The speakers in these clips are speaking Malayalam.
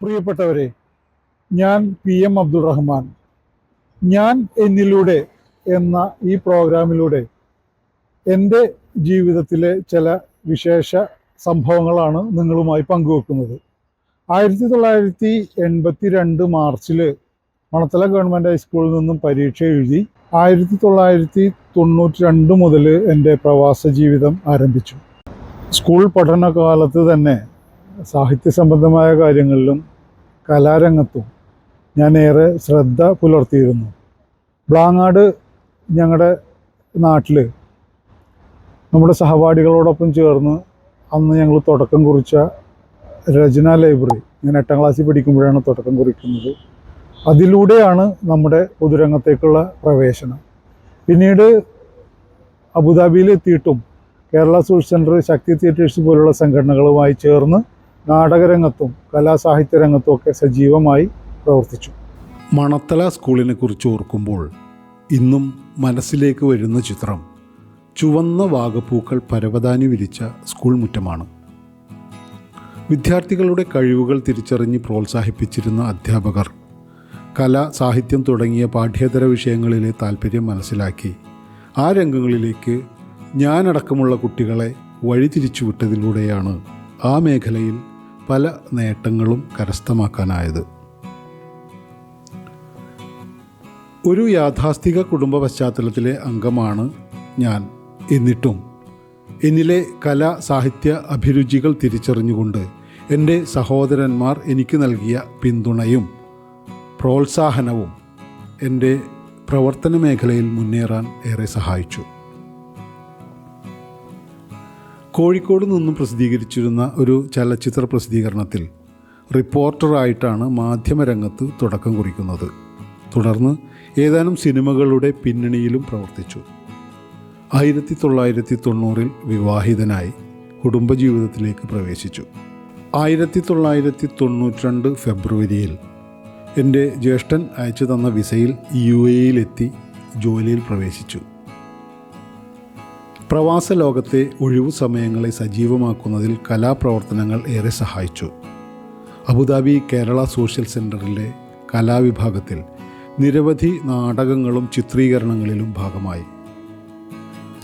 പ്രിയപ്പെട്ടവരെ ഞാൻ പി എം അബ്ദുൾ റഹ്മാൻ ഞാൻ എന്നിലൂടെ എന്ന ഈ പ്രോഗ്രാമിലൂടെ എന്റെ ജീവിതത്തിലെ ചില വിശേഷ സംഭവങ്ങളാണ് നിങ്ങളുമായി പങ്കുവെക്കുന്നത്. ആയിരത്തി തൊള്ളായിരത്തി എൺപത്തി രണ്ട് മാർച്ചിൽ മണത്തല ഗവൺമെന്റ് ഹൈസ്കൂളിൽ നിന്നും പരീക്ഷ എഴുതി ആയിരത്തി തൊള്ളായിരത്തി തൊണ്ണൂറ്റി രണ്ട് മുതൽ എന്റെ പ്രവാസ ജീവിതം ആരംഭിച്ചു. സ്കൂൾ പഠനകാലത്ത് തന്നെ സാഹിത്യ സംബന്ധമായ കാര്യങ്ങളിലും കലാരംഗത്തും ഞാൻ ഏറെ ശ്രദ്ധ പുലർത്തിയിരുന്നു. ബ്ലാങ്ങാട് ഞങ്ങളുടെ നാട്ടിൽ നമ്മുടെ സഹപാഠികളോടൊപ്പം ചേർന്ന് അന്ന് ഞങ്ങൾ തുടക്കം കുറിച്ച രചന ലൈബ്രറി ഞാൻ എട്ടാം ക്ലാസ്സിൽ പഠിക്കുമ്പോഴാണ് തുടക്കം കുറിക്കുന്നത്. അതിലൂടെയാണ് നമ്മുടെ പൊതുരംഗത്തേക്കുള്ള പ്രവേശനം. പിന്നീട് അബുദാബിയിൽ എത്തിയിട്ടും Kerala social centre Shakti theatres പോലുള്ള സംഘടനകളുമായി ചേർന്ന് നാടകരംഗത്തും കലാസാഹിത്യ രംഗത്തും ഒക്കെ സജീവമായി പ്രവർത്തിച്ചു. മണത്തല സ്കൂളിനെ കുറിച്ച് ഓർക്കുമ്പോൾ ഇന്നും മനസ്സിലേക്ക് വരുന്ന ചിത്രം ചുവന്ന വാഗപ്പൂക്കൾ പരവതാനി വിരിച്ച സ്കൂൾ മുറ്റമാണ്. വിദ്യാർത്ഥികളുടെ കഴിവുകൾ തിരിച്ചറിഞ്ഞ് പ്രോത്സാഹിപ്പിച്ചിരുന്ന അധ്യാപകർ കല സാഹിത്യം തുടങ്ങിയ പാഠ്യേതര വിഷയങ്ങളിലെ താല്പര്യം മനസ്സിലാക്കി ആ രംഗങ്ങളിലേക്ക് ഞാനടക്കമുള്ള കുട്ടികളെ വഴിതിരിച്ചു വിട്ടതിലൂടെയാണ് ആ മേഖലയിൽ പല നേട്ടങ്ങളും കരസ്ഥമാക്കാനായത്. ഒരു യാഥാസ്ഥിക കുടുംബ പശ്ചാത്തലത്തിലെ അംഗമാണ് ഞാൻ എന്നിട്ടും. എന്നിലെ കല സാഹിത്യ അഭിരുചികൾ തിരിച്ചറിഞ്ഞുകൊണ്ട് എന്റെ സഹോദരന്മാർ എനിക്ക് നൽകിയ പിന്തുണയും പ്രോത്സാഹനവും എന്റെ പ്രവർത്തന മേഖലയിൽ മുന്നേറാൻ ഏറെ സഹായിച്ചു. കോഴിക്കോട് നിന്നും പ്രസിദ്ധീകരിച്ചിരുന്ന ഒരു ചലച്ചിത്ര പ്രസിദ്ധീകരണത്തിൽ റിപ്പോർട്ടറായിട്ടാണ് മാധ്യമരംഗത്ത് തുടക്കം കുറിക്കുന്നത്. തുടർന്ന് ഏതാനും സിനിമകളുടെ പിന്നണിയിലും പ്രവർത്തിച്ചു. ആയിരത്തി തൊള്ളായിരത്തി തൊണ്ണൂറിൽ വിവാഹിതനായി കുടുംബജീവിതത്തിലേക്ക് പ്രവേശിച്ചു. ആയിരത്തി തൊള്ളായിരത്തി തൊണ്ണൂറ്റിരണ്ട് ഫെബ്രുവരിയിൽ എന്റെ ജ്യേഷ്ഠൻ അയച്ചു തന്ന വിസയിൽ യു എയിലെത്തി ജോലിയിൽ പ്രവേശിച്ചു. പ്രവാസ ലോകത്തെ ഒഴിവു സമയങ്ങളെ സജീവമാക്കുന്നതിൽ കലാപ്രവർത്തനങ്ങൾ ഏറെ സഹായിച്ചു. അബുദാബി കേരള സോഷ്യൽ സെന്ററിലെ കലാവിഭാഗത്തിൽ നിരവധി നാടകങ്ങളും ചിത്രീകരണങ്ങളിലും ഭാഗമായി.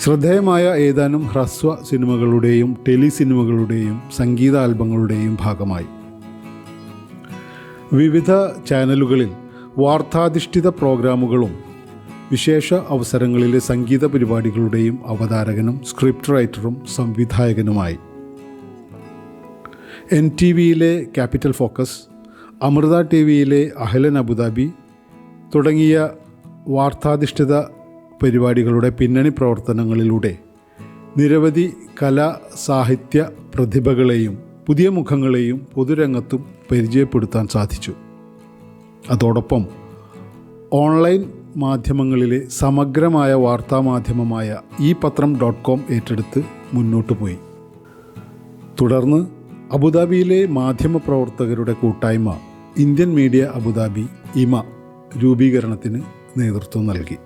ശ്രദ്ധേയമായ ഏതാനും ഹ്രസ്വ സിനിമകളുടെയും ടെലി സിനിമകളുടെയും സംഗീത ആൽബങ്ങളുടെയും ഭാഗമായി. വിവിധ ചാനലുകളിൽ വാർത്താധിഷ്ഠിത പ്രോഗ്രാമുകളും വിശേഷ അവസരങ്ങളിലെ സംഗീത പരിപാടികളുടെയും അവതാരകനും സ്ക്രിപ്റ്റ് റൈറ്ററും സംവിധായകനുമായി. എൻ ടി വിയിലെ ക്യാപിറ്റൽ ഫോക്കസ് അമൃത ടി വിയിലെ അഹലൻ അബുദാബി തുടങ്ങിയ വാർത്താധിഷ്ഠിത പരിപാടികളുടെ പിന്നണി പ്രവർത്തനങ്ങളിലൂടെ നിരവധി കലാ സാഹിത്യ പ്രതിഭകളെയും പുതിയ മുഖങ്ങളെയും പൊതുരംഗത്തും പരിചയപ്പെടുത്താൻ സാധിച്ചു. അതോടൊപ്പം ഓൺലൈൻ മാധ്യമങ്ങളിലെ സമഗ്രമായ വാർത്താ മാധ്യമമായ ഈ പത്രം ഡോട്ട് കോം ഏറ്റെടുത്ത് മുന്നോട്ടു പോയി. തുടർന്ന് അബുദാബിയിലെ മാധ്യമ പ്രവർത്തകരുടെ കൂട്ടായ്മ ഇന്ത്യൻ മീഡിയ അബുദാബി ഇമ രൂപീകരണത്തിന് നേതൃത്വം നൽകി.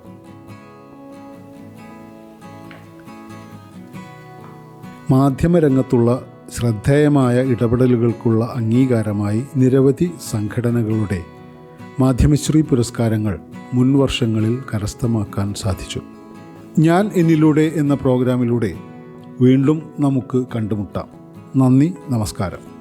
മാധ്യമരംഗത്തുള്ള ശ്രദ്ധേയമായ ഇടപെടലുകൾക്കുള്ള അംഗീകാരമായി നിരവധി സംഘടനകളുടെ മാധ്യമശ്രീ പുരസ്കാരങ്ങൾ മുൻ വർഷങ്ങളിൽ കരസ്ഥമാക്കാൻ സാധിച്ചു. ഞാൻ എന്നിലൂടെ എന്ന പ്രോഗ്രാമിലൂടെ വീണ്ടും നമുക്ക് കണ്ടുമുട്ടാം. നന്ദി നമസ്കാരം.